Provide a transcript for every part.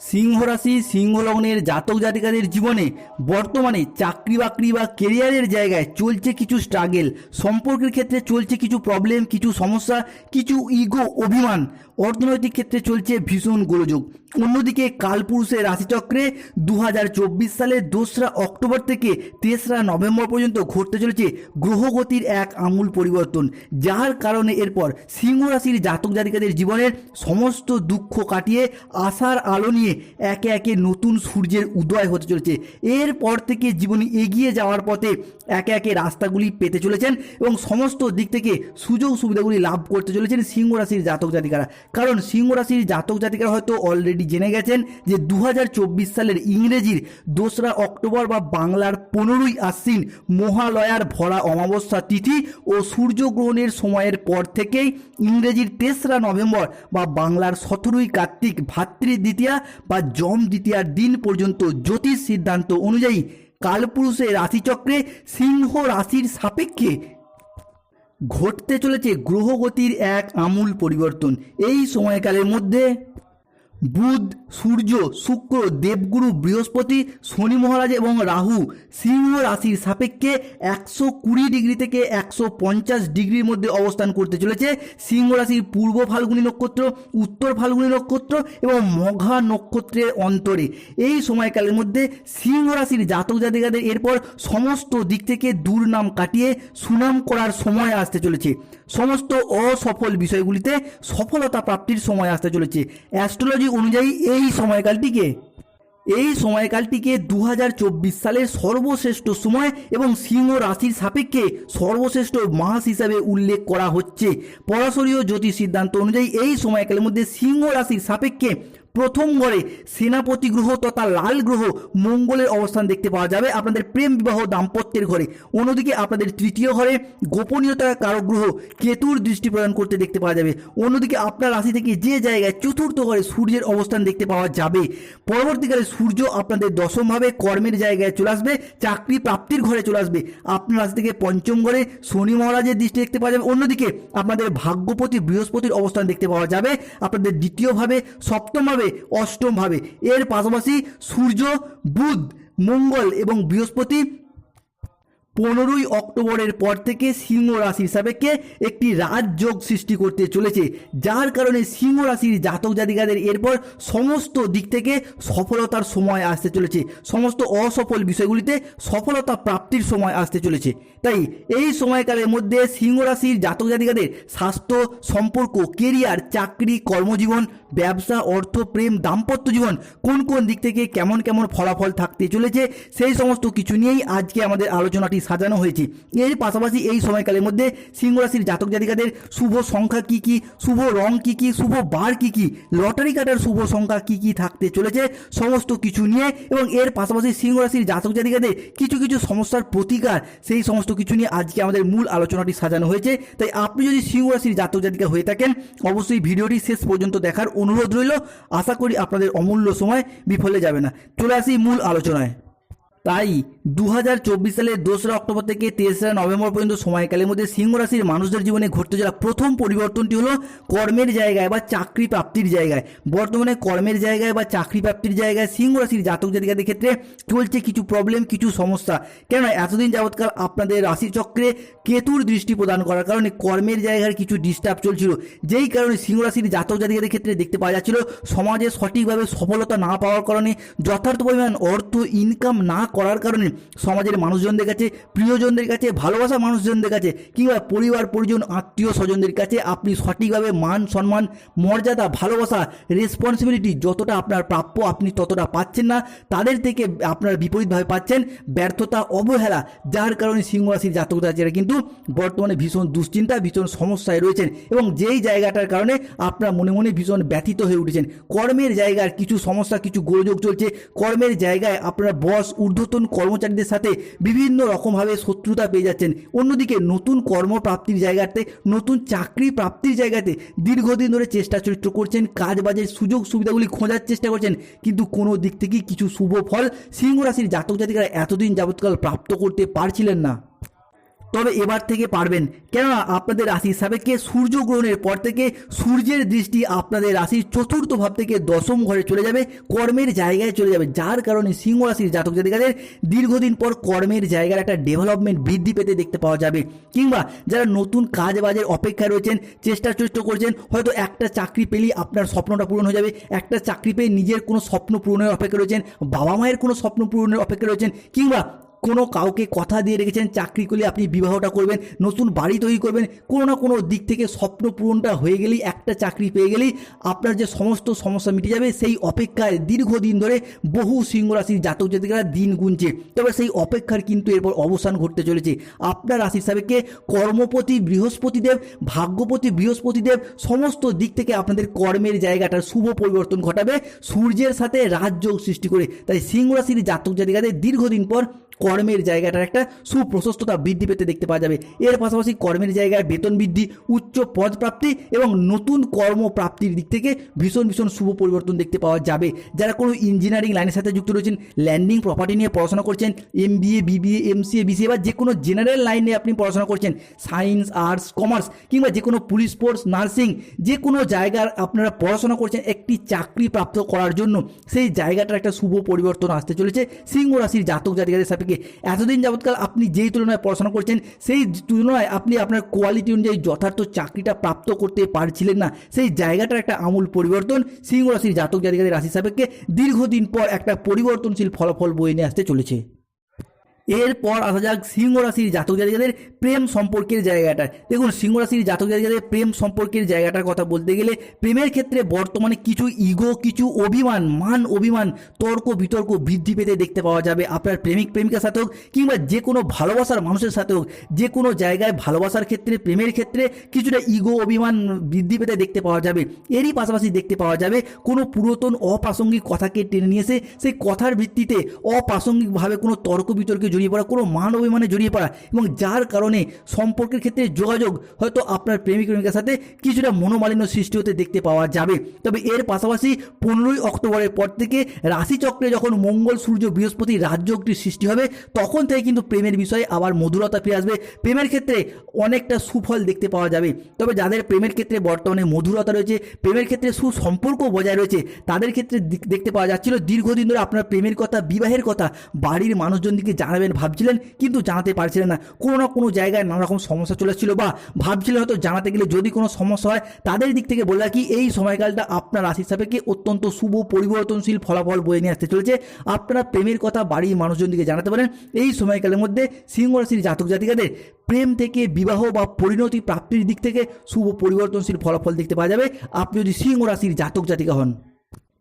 সিংহ রাশি সিংহ লগ্নের জাতক জাতিকাদের জীবনে বর্তমানে চাকরি বাকরি বা কেরিয়ারের জায়গায় চলছে কিছু স্ট্রাগেল সম্পর্কের ক্ষেত্রে চলছে কিছু প্রবলেম কিছু সমস্যা, কিছু ইগো অভিমান। অর্থনৈতিক ক্ষেত্রে চলছে ভীষণ গোলযোগ। অন্যদিকে কালপুরুষের রাশিচক্রে দু হাজার চব্বিশ সালের দোসরা অক্টোবর থেকে তেসরা নভেম্বর পর্যন্ত ঘটতে চলেছে গ্রহগতির এক আমূল পরিবর্তন। যার কারণে এরপর সিংহ রাশির জাতক জাতিকাদের জীবনের সমস্ত দুঃখ কাটিয়ে আশার আলো নিয়ে একে একে নতুন সূর্যের উদয় হতে চলেছে। এরপর থেকে জীবনে এগিয়ে যাওয়ার পথে একে একে রাস্তাগুলি পেতে চলেছেন এবং সমস্ত দিক থেকে সুযোগ সুবিধাগুলি লাভ করতে চলেছেন সিংহ রাশির জাতক জাতিকারা। কারণ সিংহ রাশির জাতক জাতিকারা হয়তো অলরেডি জেনে গেছেন যে দু হাজার চব্বিশ সালের ইংরেজির দোসরা অক্টোবর বা বাংলার পনেরোই আশ্বিন মহালয়ার ভরা অমাবস্যা তিথি ও সূর্যগ্রহণের সময়ের পর থেকেই ইংরেজির তেসরা নভেম্বর বা বাংলার সতেরোই কার্তিক ভাতৃ দ্বিতীয়া বা জম দ্বিতীয়ার দিন পর্যন্ত জ্যোতিষ সিদ্ধান্ত অনুযায়ী কালপুরুষের রাশিচক্রে সিংহ রাশির সাপেক্ষে ঘটতে চলেছে গ্রহগতির এক আমূল পরিবর্তন। এই সময়কালের মধ্যে বুধ, সূর্য, শুক্র, দেবগুরু, বৃহস্পতি, শনি মহারাজ এবং রাহু সিংহ রাশির সাপেক্ষে একশো কুড়ি ডিগ্রি থেকে একশো পঞ্চাশ ডিগ্রির মধ্যে অবস্থান করতে চলেছে। সিংহ রাশির পূর্ব ফাল্গুনি নক্ষত্র, উত্তর ফাল্গুনি নক্ষত্র এবং মঘা নক্ষত্রের অন্তরে। এই সময়কালের মধ্যে সিংহ রাশির জাতক জাতিকাদের এরপর সমস্ত দিক থেকে দুর্নাম কাটিয়ে সুনাম করার সময় আসতে চলেছে। সমস্ত অসফল বিষয়গুলিতে সফলতা প্রাপ্তির সময় আসতে চলেছে। অ্যাস্ট্রোলজি অনুযায়ী এই সময়কালটিকে এই সময়কালটিকে দু চব্বিশ সালের সর্বশ্রেষ্ঠ সময় এবং সিংহ রাশির সাপেক্ষে সর্বশ্রেষ্ঠ মাস হিসাবে উল্লেখ করা হচ্ছে। পরাশরীয় জ্যোতিষ সিদ্ধান্ত অনুযায়ী এই সময়কালের মধ্যে সিংহ রাশির সাপেক্ষে প্রথম ঘরে সেনাপতি গ্রহ তথা লাল গ্রহ মঙ্গলের অবস্থান দেখতে পাওয়া যাবে আপনাদের প্রেম বিবাহ দাম্পত্যের ঘরে। অন্যদিকে আপনাদের তৃতীয় ঘরে গোপনীয়তা কারক গ্রহ কেতুর দৃষ্টি প্রদান করতে দেখতে পাওয়া যাবে। অন্যদিকে আপনার রাশি থেকে যে জায়গায় চতুর্থ ঘরে সূর্যের অবস্থান দেখতে পাওয়া যাবে। পরবর্তীকালে সূর্য আপনাদের দশমভাবে কর্মের জায়গায় চলে আসবে, চাকরি প্রাপ্তির ঘরে চলে আসবে। আপনার রাশি থেকে পঞ্চম ঘরে শনি মহারাজের দৃষ্টি দেখতে পাওয়া যাবে। অন্যদিকে আপনাদের ভাগ্যপতি বৃহস্পতির অবস্থান দেখতে পাওয়া যাবে। আপনাদের দ্বিতীয়ভাবে সপ্তমভাবে অষ্টমভাবে এর পাশাপাশি সূর্য বুধ মঙ্গল এবং বৃহস্পতি পনেরোই অক্টোবরের পর থেকে সিংহ রাশির সাপেক্ষে একটি রাজযোগ সৃষ্টি করতে চলেছে। যার কারণে সিংহ রাশির জাতক জাতিকাদের এরপর সমস্ত দিক থেকে সফলতার সময় আসতে চলেছে। সমস্ত অসফল বিষয়গুলিতে সফলতা প্রাপ্তির সময় আসতে চলেছে। তাই এই সময়কালের মধ্যে সিংহ রাশির জাতক জাতিকাদের স্বাস্থ্য, সম্পর্ক, কেরিয়ার, চাকরি, কর্মজীবন, ব্যবসা, অর্থ, প্রেম, দাম্পত্য জীবন কোন কোন দিক থেকে কেমন কেমন ফলাফল থাকতে চলেছে সেই সমস্ত কিছু নিয়েই আজকে আমাদের আলোচনাটি সাজানো হয়েছে। এর পাশাপাশি এই সময়কালের মধ্যে সিংহ রাশির জাতক জাতিকাদের শুভ সংখ্যা কি কি, শুভ রং কি কি, শুভ বার কি কি, লটারি কাটার শুভ সংখ্যা কি কি থাকতে চলেছে সমস্ত কিছু নিয়ে এবং এর পাশাপাশি সিংহ রাশির জাতক জাতিকাদের কিছু কিছু সমস্যার প্রতিকার, সেই সমস্ত কিছু নিয়ে আজকে আমাদের মূল আলোচনাটি সাজানো হয়েছে। তাই আপনি যদি সিংহ রাশির জাতক জাতিকা হয়ে থাকেন, অবশ্যই ভিডিওটি শেষ পর্যন্ত দেখার অনুরোধ রইল। আশা করি আপনাদের অমূল্য সময় বিফলে যাবে না। চলে আসি মূল আলোচনায়। তাই দু হাজার চব্বিশ সালের দোসরা অক্টোবর থেকে তেসরা নভেম্বর পর্যন্ত সময়কালের মধ্যে সিংহ রাশির মানুষদের জীবনে ঘটতে যাওয়া প্রথম পরিবর্তনটি হলো কর্মের জায়গায় বা চাকরি প্রাপ্তির জায়গায়। বর্তমানে কর্মের জায়গায় বা চাকরি প্রাপ্তির জায়গায় সিংহ রাশির জাতক জাতিকাদের ক্ষেত্রে চলছে কিছু প্রবলেম কিছু সমস্যা। কেননা এতদিন যাবৎকাল আপনাদের রাশিচক্রে কেতুর দৃষ্টি প্রদান করার কারণে কর্মের জায়গার কিছু ডিস্টার্ব চলছিল। যেই কারণে সিংহ রাশির জাতক জাতিকাদের ক্ষেত্রে দেখতে পাওয়া যাচ্ছিল সমাজে সঠিকভাবে সফলতা না পাওয়ার কারণে যথার্থ পরিমাণ অর্থ ইনকাম না করার কারণে সমাজের মানুষজনদের কাছে, প্রিয়জনদের কাছে ভালোবাসা মানুষজনদের কাছে কিংবা পরিবার, পরিজন, আত্মীয় স্বজনদের কাছে আপনি সঠিকভাবে মান, সম্মান, মর্যাদা, ভালোবাসা রেসপন্সিবিলিটি যতটা আপনার প্রাপ্য আপনি ততটা পাচ্ছেন না, তাদের থেকে আপনার বিপরীতভাবে পাচ্ছেন ব্যর্থতা, অবহেলা, যার কারণে সিংহ রাশির জাতক জাতিরা কিন্তু বর্তমানে ভীষণ দুশ্চিন্তা, ভীষণ সমস্যায় রয়েছেন এবং যেই জায়গাটার কারণে আপনার মনে মনে ভীষণ ব্যথিত হয়ে উঠেছেন। কর্মের জায়গার কিছু সমস্যা, কিছু গোলযোগ চলছে। কর্মের জায়গায় আপনার বস ঊর্ধ্বতন কর্মচারীদের সাথে বিভিন্ন রকমভাবে শত্রুতা পেয়ে যাচ্ছেন। অন্যদিকে নতুন কর্মপ্রাপ্তির জায়গাতে, নতুন চাকরি প্রাপ্তির জায়গাতে দীর্ঘদিন ধরে চেষ্টা চরিত্র করছেন কাজ বাজের সুযোগ সুবিধাগুলি খোঁজার চেষ্টা করছেন। কিন্তু কোনো দিক থেকেই কিছু শুভ ফল সিংহ রাশির জাতক জাতিকারা এতদিন যাবৎকাল প্রাপ্ত করতে পারছিলেন না। তবে এবার থেকে পারবেন। কেননা আপনাদের রাশির সাপেক্ষে সূর্যগ্রহণের পর থেকে সূর্যের দৃষ্টি আপনাদের রাশির চতুর্থ ভাব থেকে দশম ঘরে চলে যাবে, কর্মের জায়গায় চলে যাবে। যার কারণে সিংহ রাশির জাতক জাতিকাদের দীর্ঘদিন পর কর্মের জায়গার একটা ডেভেলপমেন্ট বৃদ্ধি পেতে দেখতে পাওয়া যাবে। কিংবা যারা নতুন কাজ বাজের অপেক্ষায় রয়েছেন, চেষ্টা চেষ্টা করছেন, হয়তো একটা চাকরি পেলেই আপনার স্বপ্নটা পূরণ হয়ে যাবে। একটা চাকরি পেয়ে নিজের কোনো স্বপ্ন পূরণের অপেক্ষা রয়েছেন, বাবা মায়ের কোনো স্বপ্ন পূরণের অপেক্ষা রয়েছেন, কিংবা কোনো কাউকে কথা দিয়ে রেখেছেন, চাকরি করলে আপনি বিবাহটা করবেন, নতুন বাড়ি তৈরি করবেন, কোনো না কোনো দিক থেকে স্বপ্ন পূরণটা হয়ে গেলেই, একটা চাকরি পেয়ে গেলেই আপনার যে সমস্ত সমস্যা মিটে যাবে, সেই অপেক্ষায় দীর্ঘদিন ধরে বহু সিংহ রাশির জাতক জাতিকারা দিন গুনছে। তবে সেই অপেক্ষার কিন্তু এরপর অবসান ঘটতে চলেছে। আপনার রাশির সাবেককে কর্মপতি, বৃহস্পতিদেব, ভাগ্যপতি, বৃহস্পতিদেব, সমস্ত দিক থেকে আপনাদের কর্মের জায়গাটার শুভ পরিবর্তন ঘটাবে সূর্যের সাথে রাজযোগ সৃষ্টি করে। তাই সিংহ রাশির জাতক জাতিকাদের দীর্ঘদিন পর কর্মের জায়গাটার একটা সুপ্রশস্ততা বৃদ্ধি পেতে দেখতে পাওয়া যাবে। এর পাশাপাশি কর্মের জায়গায় বেতন বৃদ্ধি, উচ্চ পদ প্রাপ্তি এবং নতুন কর্মপ্রাপ্তির দিক থেকে ভীষণ ভীষণ শুভ পরিবর্তন দেখতে পাওয়া যাবে। যারা কোনো ইঞ্জিনিয়ারিং লাইনের সাথে যুক্ত রয়েছেন ল্যান্ডিং প্রপার্টি নিয়ে পড়াশোনা করছেন M BA BBA MCA BCA বা যে কোনো জেনারেল লাইনে আপনি পড়াশোনা করছেন সায়েন্স আর্টস কমার্স কিংবা যে কোনো পুলিশ ফোর্স নার্সিং যে কোনো জায়গার আপনারা পড়াশোনা করছেন একটি চাকরি প্রাপ্ত করার জন্য, সেই জায়গাটার একটা শুভ পরিবর্তন আসতে চলেছে। সিংহ রাশির জাতক জাতিকাদের সাপেক্ষে এতদিন যাবৎকাল আপনি যেই তুলনায় পড়াশোনা করছেন, সেই তুলনায় আপনি আপনার কোয়ালিটি অনুযায়ী যথার্থ চাকরিটা প্রাপ্ত করতে পারছিলেন না। সেই জায়গাটার একটা আমূল পরিবর্তন সিংহ রাশির জাতক জাতিকাদের রাশি সাপেক্ষে দীর্ঘদিন পর একটা পরিবর্তনশীল ফলাফল বয়ে নিয়ে আসতে চলেছে। এরপর আসা যাক সিংহ রাশির জাতক জাতিকাদের প্রেম সম্পর্কের জায়গাটা। দেখুন সিংহ রাশির জাতক জাতিকাদের প্রেম সম্পর্কের জায়গাটার কথা বলতে গেলে প্রেমের ক্ষেত্রে বর্তমানে কিছু ইগো কিছু অভিমান, মান অভিমান, তর্ক বিতর্ক বৃদ্ধি পেতে দেখতে পাওয়া যাবে আপনার প্রেমিক, প্রেমিকার সাথে হোক কিংবা যে কোনো ভালোবাসার মানুষের সাথে হোক। যে কোনো জায়গায় ভালোবাসার ক্ষেত্রে, প্রেমের ক্ষেত্রে কিছুটা ইগো অভিমান বৃদ্ধি পেতে দেখতে পাওয়া যাবে। এরই পাশাপাশি দেখতে পাওয়া যাবে কোনো পুরাতন অপ্রাসঙ্গিক কথাকে টেনে নিয়ে এসে সেই কথার ভিত্তিতে অপ্রাসঙ্গিকভাবে কোনো তর্ক বিতর্কে জড়িয়ে পড়া, কোনো মান অভিমানে জড়িয়ে পড়া এবং যার কারণে সম্পর্কের ক্ষেত্রে যোগাযোগ হয়তো আপনার প্রেমিক প্রেমিকার সাথে কিছুটা মনোমালিন্য সৃষ্টি হতে দেখতে পাওয়া যাবে। তবে এর পাশাপাশি পনেরোই অক্টোবরের পর থেকে রাশিচক্রে যখন মঙ্গল, সূর্য, বৃহস্পতি রাজযোগটির সৃষ্টি হবে, তখন থেকে কিন্তু প্রেমের বিষয়ে আবার মধুরতা ফিরে আসবে। প্রেমের ক্ষেত্রে অনেকটা সুফল দেখতে পাওয়া যাবে। তবে যাদের প্রেমের ক্ষেত্রে বর্তমানে মধুরতা রয়েছে, প্রেমের ক্ষেত্রে সুসম্পর্ক বজায় রয়েছে, তাদের ক্ষেত্রে দেখতে পাওয়া যাচ্ছিল দীর্ঘদিন ধরে আপনার প্রেমের কথা, বিবাহের কথা, বাড়ির মানুষজনকে জানাবেন ভাবছিলেন, কিন্তু জানাতে পারছিলেন না। কোনো না কোনো জায়গায় নানা রকম সমস্যা চলে এসেছিল বা ভাবছিলেন হয়তো জানাতে গেলে যদি কোনো সমস্যা হয়, তাদের দিক থেকে বলে রাখি, এই সময়কালটা আপনার রাশির সাপেক্ষে অত্যন্ত শুভ পরিবর্তনশীল ফলাফল বয়ে নিয়ে আসতে চলেছে। আপনারা প্রেমের কথা বাড়ির মানুষজনকে জানাতে পারেন। এই সময়কালের মধ্যে সিংহ রাশির জাতক জাতিকাদের প্রেম থেকে বিবাহ বা পরিণতি প্রাপ্তির দিক থেকে শুভ পরিবর্তনশীল ফলাফল দেখতে পাওয়া যাবে। আপনি যদি সিংহ রাশির জাতক জাতিকা হন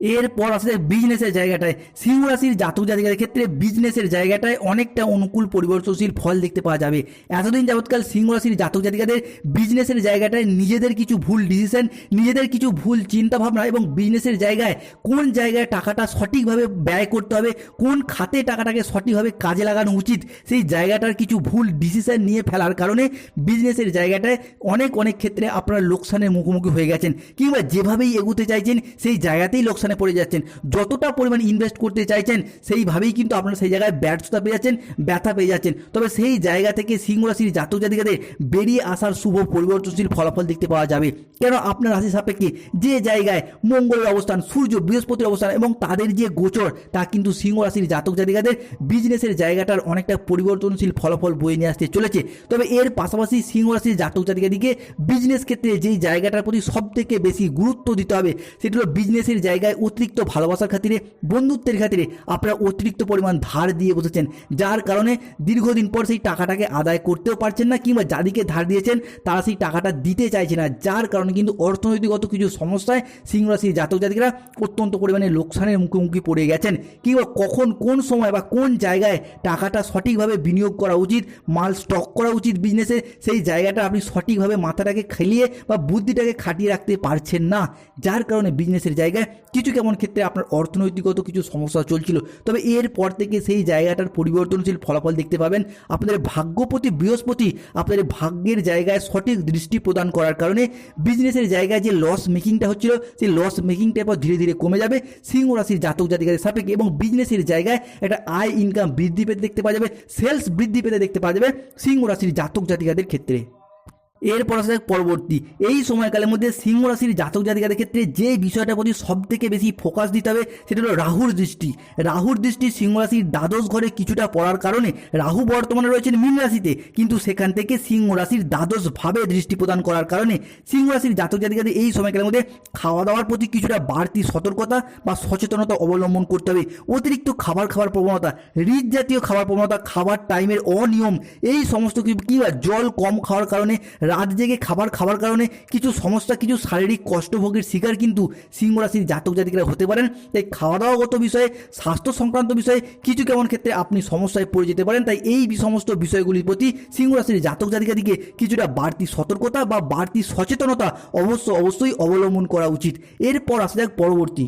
এরপর আসলে বিজনেসের জায়গাটায়। সিংহ রাশির জাতক জাতিকাদের ক্ষেত্রে বিজনেসের জায়গাটায় অনেকটা অনুকূল পরিবর্তনশীল ফল দেখতে পাওয়া যাবে। এতদিন যাবৎকাল সিংহ রাশির জাতক জাতিকাদের বিজনেসের জায়গাটায় নিজেদের কিছু ভুল ডিসিশন নিজেদের কিছু ভুল চিন্তা ভাবনা এবং বিজনেসের জায়গায় কোন জায়গায় টাকাটা সঠিকভাবে ব্যয় করতে হবে, কোন খাতে টাকাটাকে সঠিকভাবে কাজে লাগানো উচিত, সেই জায়গাটার কিছু ভুল ডিসিশন নিয়ে ফেলার কারণে বিজনেসের জায়গাটায় অনেক অনেক ক্ষেত্রে আপনারা লোকসানের মুখোমুখি হয়ে গেছেন কিংবা যেভাবেই এগুতে চাইছেন, সেই জায়গাতেই লোকসানে পড়ে যাচ্ছেন। যতটা পরিমাণ ইনভেস্ট করতে চাইছেন, সেইভাবেই কিন্তু আপনারা সেই জায়গায় ব্যর্থতা পেয়ে যাচ্ছেন, ব্যথা পেয়ে যাচ্ছেন। তবে সেই জায়গা থেকে সিংহ রাশির জাতক জাতিকাদের বেরিয়ে আসার শুভ পরিবর্তনশীল ফলাফল দেখতে পাওয়া যাবে। কেন আপনার রাশি সাপেক্ষে যে জায়গায় মঙ্গলের অবস্থান, সূর্য বৃহস্পতির অবস্থান এবং তাদের যে গোচর, তা কিন্তু সিংহ রাশির জাতক জাতিকাদের বিজনেসের জায়গাটার অনেকটা পরিবর্তনশীল ফলাফল বয়ে নিয়ে আসতে চলেছে। তবে এর পাশাপাশি সিংহ রাশির জাতক জাতিকাদিকে বিজনেস ক্ষেত্রে যেই জায়গাটার প্রতি সব থেকে বেশি গুরুত্ব দিতে হবে, সেটি হলো বিজনেসের জায়গায় অতিরিক্ত ভালোবাসার খাতিরে, বন্ধুত্বের খাতিরে আপনারা অতিরিক্ত পরিমাণ ধার দিয়ে বসেছেন, যার কারণে দীর্ঘদিন পর সেই টাকাটাকে আদায় করতেও পারছেন না কিংবা যাদিকে ধার দিয়েছেন তারা সেই টাকাটা দিতে চাইছে না, যার কারণে কিন্তু অর্থনৈতিকগত কিছু সমস্যায় সিংহ রাশির জাতক জাতিকরা অত্যন্ত পরিমাণে লোকসানের মুখোমুখি পড়ে গেছেন কিংবা কখন কোন সময় বা কোন জায়গায় টাকাটা সঠিকভাবে বিনিয়োগ করা উচিত, মাল স্টক করা উচিত বিজনেসে সেই জায়গাটা আপনি সঠিকভাবে মাথাটাকে খেলিয়ে বা বুদ্ধিটাকে খাটিয়ে রাখতে পারছেন না, যার কারণে বিজনেসের জায়গায় কিছু কিছু কেমন ক্ষেত্রে আপনার অর্থনৈতিকগত কিছু সমস্যা চলছিল? তবে এরপর থেকে সেই জায়গাটার পরিবর্তনশীল ফলাফল দেখতে পাবেন। আপনাদের ভাগ্যপতি বৃহস্পতি আপনাদের ভাগ্যের জায়গায় সঠিক দৃষ্টি প্রদান করার কারণে বিজনেসের জায়গায় যে লস মেকিংটা হচ্ছিল, সেই লস মেকিংটা এরপর ধীরে ধীরে কমে যাবে। সিংহ রাশির জাতক জাতিকাদের সাপেক্ষে এবং বিজনেসের জায়গায় একটা আয় ইনকাম বৃদ্ধি পেতে দেখতে পাওয়া যাবে সেলস বৃদ্ধি পেতে দেখতে পাওয়া যাবে সিংহ রাশির জাতক জাতিকাদের ক্ষেত্রে। এরপর আসা পরবর্তী। এই সময়কালের মধ্যে সিংহ রাশির জাতক জাতিকাদের ক্ষেত্রে যে বিষয়টার প্রতি সব থেকে বেশি ফোকাস দিতে হবে, সেটা হলো রাহুর দৃষ্টি। রাহুর দৃষ্টি সিংহ রাশির দ্বাদশ ঘরে কিছুটা পড়ার কারণে রাহু বর্তমানে রয়েছেন মীন রাশিতে। কিন্তু সেখান থেকে সিংহ রাশির দ্বাদশ ভাবে দৃষ্টি প্রদান করার কারণে সিংহ রাশির জাতক জাতিকাদের এই সময়কালের মধ্যে খাওয়া দাওয়ার প্রতি কিছুটা বাড়তি সতর্কতা বা সচেতনতা অবলম্বন করতে হবে। অতিরিক্ত খাবার খাওয়ার প্রবণতা রিচ জাতীয় খাবার প্রবণতা, খাবার টাইমের অনিয়ম, এই সমস্ত কী হয় জল কম খাওয়ার কারণে রাত জেগে খাবার খাওয়ার কারণে কিছু সমস্যা, কিছু শারীরিক কষ্টভোগের শিকার কিন্তু সিংহ রাশির জাতক জাতিকারা হতে পারেন। তাই খাওয়া দাওয়াগত বিষয়ে, স্বাস্থ্য সংক্রান্ত বিষয়ে কিছু কেমন ক্ষেত্রে আপনি সমস্যায় পড়ে যেতে পারেন? তাই এই সমস্ত বিষয়গুলির প্রতি সিংহ রাশির জাতক জাতিকাদিকে কিছুটা বাড়তি সতর্কতা বা বাড়তি সচেতনতা অবশ্য অবশ্যই অবলম্বন করা উচিত। এরপর আসা যাক পরবর্তী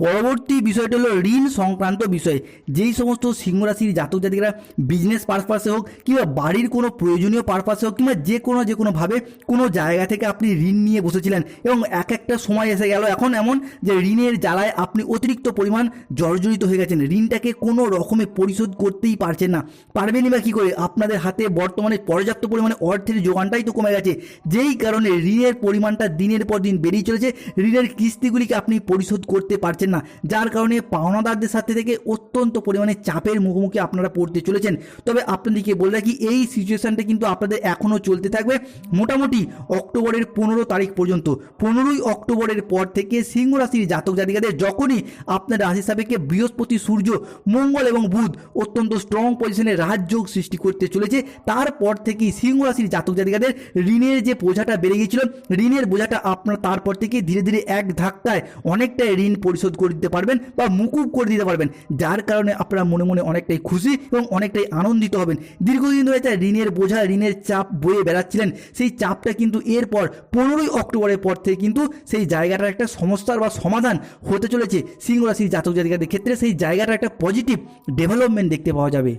পরবর্তী বিষয়টা হলো ঋণ সংক্রান্ত বিষয়। যেই সমস্ত সিংহ রাশির জাতক জাতিকারা বিজনেস পারপাসে হোক কিংবা বাড়ির কোনো প্রয়োজনীয় পারপাসে হোক কিংবা যে কোনো, যে কোনোভাবে কোনো জায়গা থেকে আপনি ঋণ নিয়ে বসেছিলেন এবং এক একটা সময় এসে গেল। এখন এমন যে ঋণের জ্বালায় আপনি অতিরিক্ত পরিমাণ জর্জরিত হয়ে গেছেন। ঋণটাকে কোনো রকমে পরিশোধ করতেই পারছেন না। পারবেনই বা কী করে? আপনাদের হাতে বর্তমানে পর্যাপ্ত পরিমাণে অর্থের যোগানটাই তো কমে গেছে। যেই কারণে ঋণের পরিমাণটা দিনের পর দিন বেরিয়ে চলেছে। ঋণের কিস্তিগুলিকে আপনি পরিশোধ করতে পারছেন না। যার কারণে পাওনাদারদের সাথে থেকে অত্যন্ত পরিমাণে চাপের মুখোমুখি আপনারা পড়তে চলেছেন। তবে আপনাদেরকে বলে রাখি, এই সিচুয়েশনটা কিন্তু আপনাদের এখনও চলতে থাকবে। মোটামুটি অক্টোবরের পনেরো তারিখ পর্যন্ত। পনেরোই অক্টোবরের পর থেকে সিংহ রাশির জাতক জাতিকাদের যখনই আপনার রাশি সাপেক্ষে বৃহস্পতি, সূর্য, মঙ্গল এবং বুধ অত্যন্ত স্ট্রং পজিশনে রাজযোগ সৃষ্টি করতে চলেছে, তারপর থেকেই সিংহ রাশির জাতক জাতিকাদের ঋণের যে বোঝাটা বেড়ে গিয়েছিল, ঋণের বোঝাটা আপনার তারপর থেকে ধীরে ধীরে এক ধাক্কায় অনেকটাই ঋণ পরিশোধ করে দিতে পারবেন বা মুকুব করে দিতে পারবেন। যার কারণে আপনারা মনে মনে অনেকটাই খুশি এবং অনেকটাই আনন্দিত হবেন। দীর্ঘদিন ধরে তার ঋণের বোঝা, ঋণের চাপ বয়ে বেড়াচ্ছিলেন। সেই চাপটা কিন্তু এরপর পনেরোই অক্টোবরের পর থেকে কিন্তু সেই জায়গাটার একটা সমস্যার বা সমাধান হতে চলেছে। সিংহ রাশির জাতক জাতিকাদের ক্ষেত্রে সেই জায়গাটার একটা পজিটিভ ডেভেলপমেন্ট দেখতে পাওয়া যাবে।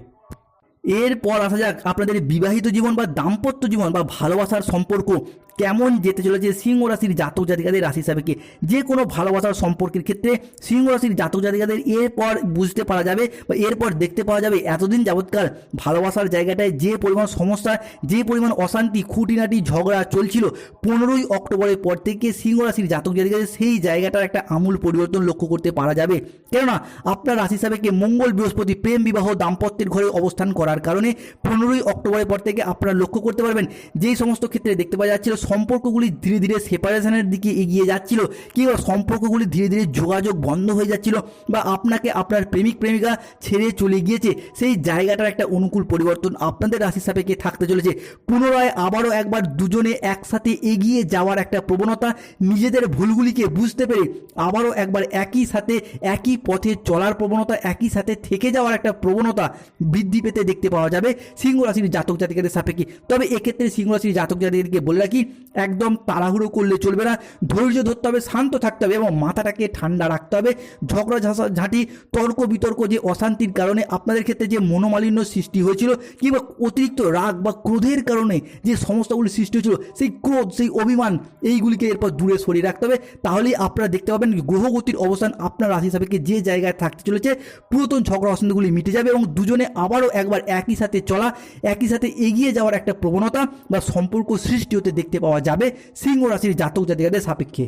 এরপর আসা যাক আপনাদের বিবাহিত জীবন বা দাম্পত্য জীবন বা ভালোবাসার সম্পর্ক কেমন যেতে চলেছে সিংহ রাশির জাতক জাতিকাদের রাশি সাপেক্ষে যে কোনো ভালোবাসার সম্পর্কের ক্ষেত্রে সিংহ রাশির জাতক জাতিকাদের এরপর বুঝতে পারা যাবে বা এরপর দেখতে পাওয়া যাবে এতদিন যাবৎকাল ভালোবাসার জায়গাটায় যে পরিমাণ সমস্যা, যে পরিমাণ অশান্তি, খুঁটিনাটি, ঝগড়া চলছিল পনেরোই অক্টোবরের পর থেকে সিংহ রাশির জাতক জাতিকাদের সেই জায়গাটার একটা আমূল পরিবর্তন লক্ষ্য করতে পারা যাবে। কেননা আপনার রাশি সাপেক্ষে মঙ্গল বৃহস্পতি প্রেম, বিবাহ, দাম্পত্যের ঘরে অবস্থান করার কারণে পনেরোই অক্টোবরের পর থেকে আপনারা লক্ষ্য করতে পারবেন, যেই সমস্ত ক্ষেত্রে দেখতে পাওয়া যাচ্ছিল, সম্পর্কগুলি ধীরে ধীরে সেপারেশনের দিকে এগিয়ে যাচ্ছিল কিংবা সম্পর্কগুলি ধীরে ধীরে যোগাযোগ বন্ধ হয়ে যাচ্ছিল বা আপনাকে আপনার প্রেমিক, প্রেমিকা ছেড়ে চলে গিয়েছে, সেই জায়গাটার একটা অনুকূল পরিবর্তন আপনাদের রাশির সাপেক্ষে থাকতে চলেছে। পুনরায় আবারও একবার দুজনে একসাথে এগিয়ে যাওয়ার একটা প্রবণতা নিজেদের ভুলগুলিকে বুঝতে পেরে আবারও একবার একই সাথে, একই পথে চলার প্রবণতা, একই সাথে থেকে যাওয়ার একটা প্রবণতা বৃদ্ধি পেতে দেখতে পাওয়া যাবে। সিংহ রাশির জাতক জাতিকাদের সাপেক্ষে। তবে এক্ষেত্রে সিংহ রাশির জাতক জাতিকাদেরকে বলে রাখি, একদম তাড়াহুড়ো করলে চলবে না। ধৈর্য ধরতে হবে, শান্ত থাকতে হবে এবং মাথাটাকে ঠান্ডা রাখতে হবে। ঝগড়া ঝাঁটি, তর্ক বিতর্ক যে অশান্তির কারণে আপনাদের ক্ষেত্রে যে মনোমালিন্য সৃষ্টি হয়েছিল কিংবা অতিরিক্ত রাগ বা ক্রোধের কারণে যে সমস্যাগুলি সৃষ্টি হয়েছিল, সেই ক্রোধ, সেই অভিমান, এইগুলিকে এরপর দূরে সরিয়ে রাখতে হবে। তাহলেই আপনারা দেখতে পাবেন গ্রহগতির অবস্থান আপনার রাশি সাপেক্ষে যে জায়গায় থাকতে চলেছে। পুরাতন ঝগড়া অশান্তিগুলি মিটে যাবে এবং দুজনে আবারও একবার একই সাথে চলা, একই সাথে এগিয়ে যাওয়ার একটা প্রবণতা বা সম্পর্ক সৃষ্টি হতে দেখতে পাওয়া যাবে সিংহ রাশির জাতক জাতিকাদের সাপেক্ষে।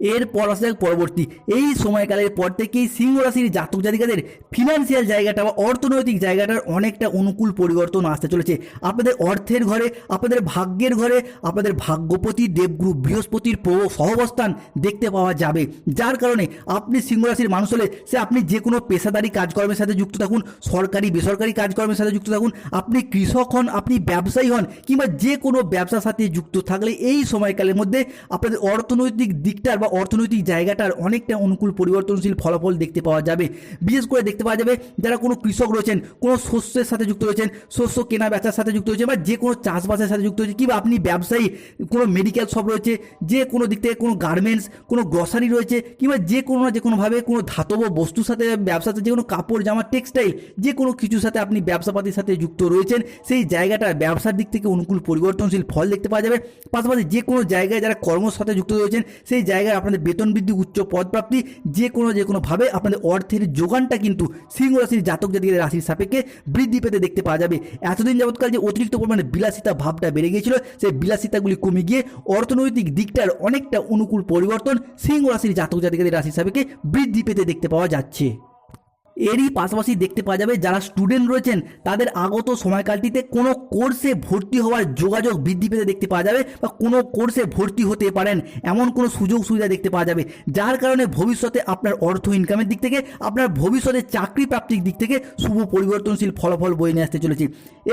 এরপর আসা যাক পরবর্তী। এই সময়কালের পর থেকেই সিংহ রাশির জাতক জাতিকাদের ফিনান্সিয়াল জায়গাটা বা অর্থনৈতিক জায়গাটার অনেকটা অনুকূল পরিবর্তন আসতে চলেছে। আপনাদের অর্থের ঘরে, আপনাদের ভাগ্যের ঘরে, আপনাদের ভাগ্যপতি, দেবগুরু, বৃহস্পতির প্রব- সহবস্থান দেখতে পাওয়া যাবে। যার কারণে আপনি সিংহ রাশির মানুষ হলে সে আপনি যে কোনো পেশাদারি কাজকর্মের সাথে যুক্ত থাকুন, সরকারি, বেসরকারি কাজকর্মের সাথে যুক্ত থাকুন, আপনি কৃষক হন, আপনি ব্যবসায়ী হন কিংবা যে কোনো ব্যবসার সাথে যুক্ত থাকলে এই সময়কালের মধ্যে আপনাদের অর্থনৈতিক দিকটার বা অর্থনৈতিক জায়গাটার অনেকটা অনুকূল পরিবর্তনশীল ফলাফল দেখতে পাওয়া যাবে। বিশেষ করে দেখতে পাওয়া যাবে যারা কোনো কৃষক রয়েছেন, কোনো শস্যের সাথে যুক্ত রয়েছেন, শস্য কেনা বেচার সাথে যুক্ত রয়েছে বা যে কোনো চাষবাসের সাথে যুক্ত রয়েছে কিংবা আপনি ব্যবসায়ী, কোনো মেডিকেল শপ রয়েছে, যে কোনো দিক থেকে কোনো গার্মেন্টস কোনো গ্রসারি রয়েছে কিংবা যে কোনো না যে কোনোভাবে কোনো ধাতব বস্তুর সাথে ব্যবসাতে যে কোনো কাপড়, জামা টেক্সটাইল যে কোনো কিছুর সাথে আপনি ব্যবসাপাতির সাথে যুক্ত রয়েছেন, সেই জায়গাটা ব্যবসার দিক থেকে অনুকূল পরিবর্তনশীল ফল দেখতে পাওয়া যাবে। পাশাপাশি যে কোনো জায়গায় যারা কর্মর সাথে যুক্ত রয়েছেন, সেই জায়গায় আপনাদের বেতন বৃদ্ধি উচ্চ পদপ্রাপ্তি, যে কোনো, যে কোনোভাবে আপনাদের অর্থের যোগানটা কিন্তু সিংহ রাশির জাতক জাতিকে রাশির সাপেক্ষে বৃদ্ধি পেতে দেখতে পাওয়া যাবে। এতদিন যাবৎকাল যে অতিরিক্ত পরিমাণে বিলাসিতা ভাবটা বেড়ে গিয়েছিল, সেই বিলাসিতাগুলি কমে গিয়ে অর্থনৈতিক দিকটার অনেকটা অনুকূল পরিবর্তন সিংহ রাশির জাতক জাতিকাদের রাশির সাপেক্ষে বৃদ্ধি পেতে দেখতে পাওয়া যাচ্ছে। এরই পাশাপাশি দেখতে পাওয়া যাবে, যারা স্টুডেন্ট রয়েছেন, তাদের আগত সময়কালটিতে কোনো কোর্সে ভর্তি হওয়ার যোগাযোগ বৃদ্ধি পেতে দেখতে পাওয়া যাবে বা কোনো কোর্সে ভর্তি হতে পারেন এমন কোনো সুযোগ সুবিধা দেখতে পাওয়া যাবে, যার কারণে ভবিষ্যতে আপনার অর্থ ইনকামের দিক থেকে, আপনার ভবিষ্যতে চাকরি প্রাপ্তির দিক থেকে শুভ পরিবর্তনশীল ফলাফল বয়ে নিয়ে আসতে চলেছে।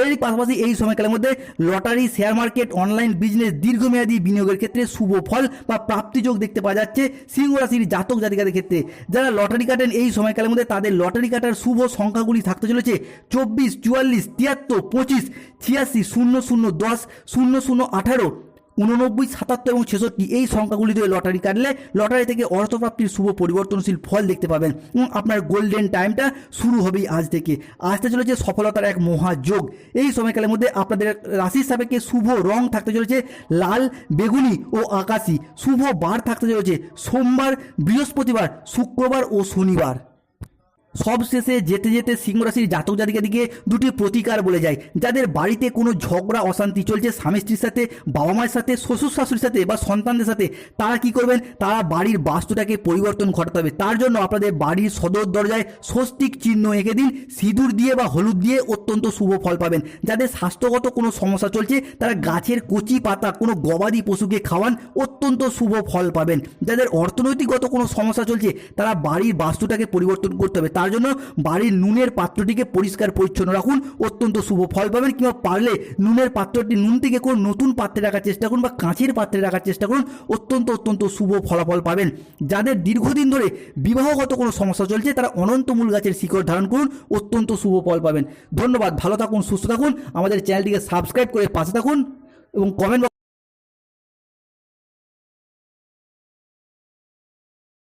এরই পাশাপাশি এই সময়কালের মধ্যে lottery share market online business দীর্ঘমেয়াদী বিনিয়োগের ক্ষেত্রে শুভ ফল বা প্রাপ্তিযোগ দেখতে পাওয়া যাচ্ছে সিংহ রাশির জাতক জাতিকাদের ক্ষেত্রে। যারা লটারি কাটেন এই সময়কালের মধ্যে তাদের লটারি কাটার শুভ সংখ্যাগুলি থাকতে চলেছে। চব্বিশ, চুয়াল্লিশ, তিয়াত্তর, পঁচিশ, ছিয়াশি, শূন্য শূন্য, দশ, শূন্য শূন্য, আঠারো উননব্বই সাতাত্তর এবং ছেষট্টি এই সংখ্যাগুলি দিয়ে লটারি কাটলে লটারি থেকে অর্থপ্রাপ্তির শুভ পরিবর্তনশীল ফল দেখতে পাবেন। এবং আপনার গোল্ডেন টাইমটা শুরু হবেই আজ থেকে। আসতে চলেছে সফলতার এক মহাযোগ। এই সময়কালের মধ্যে আপনাদের রাশির সাপেক্ষে শুভ রং থাকতে চলেছে। লাল, বেগুনি ও আকাশি। শুভ বার থাকতে চলেছে। সোমবার, বৃহস্পতিবার, শুক্রবার ও শনিবার। সবশেষে যেতে যেতে সিংহ রাশির জাতক জাতিকা দিকে দুটি প্রতিকার বলে যায়। যাদের বাড়িতে কোনো ঝগড়া, অশান্তি চলছে, স্বামী স্ত্রীর সাথে, বাবা মায়ের সাথে, শ্বশুর শাশুড়ির সাথে বা সন্তানদের সাথে, তারা কি করবেন? তারা বাড়ির বাস্তুটাকে পরিবর্তন ঘটাতে হবে তার জন্য আপনাদের বাড়ির সদর দরজায় স্বস্তিক চিহ্ন এঁকে দিন। সিঁদুর দিয়ে বা হলুদ দিয়ে অত্যন্ত শুভ ফল পাবেন। যাদের স্বাস্থ্যগত কোনো সমস্যা চলছে, তারা গাছের কচি পাতা, কোনো গবাদি পশুকে খাওয়ান, অত্যন্ত শুভ ফল পাবেন। যাদের অর্থনৈতিকগত কোনো সমস্যা চলছে, তারা বাড়ির বাস্তুটাকে পরিবর্তন করতে হবে। তার জন্য বাড়ির নুনের পাত্রটিকে পরিষ্কার পরিচ্ছন্ন রাখুন। অত্যন্ত শুভ ফল পাবেন কিংবা পারলে নুনের পাত্রটি নুন থেকে কোনো নতুন পাত্রে রাখার চেষ্টা করুন বা কাঁচের পাত্রে রাখার চেষ্টা করুন। অত্যন্ত অত্যন্ত শুভ ফলাফল পাবেন। যাদের দীর্ঘদিন ধরে বিবাহগত কোনো সমস্যা চলছে, তারা অনন্তমূল গাছের শিকড় ধারণ করুন। অত্যন্ত শুভ ফল পাবেন। ধন্যবাদ, ভালো থাকুন, সুস্থ থাকুন। আমাদের চ্যানেলটিকে সাবস্ক্রাইব করে পাশে থাকুন এবং কমেন্ট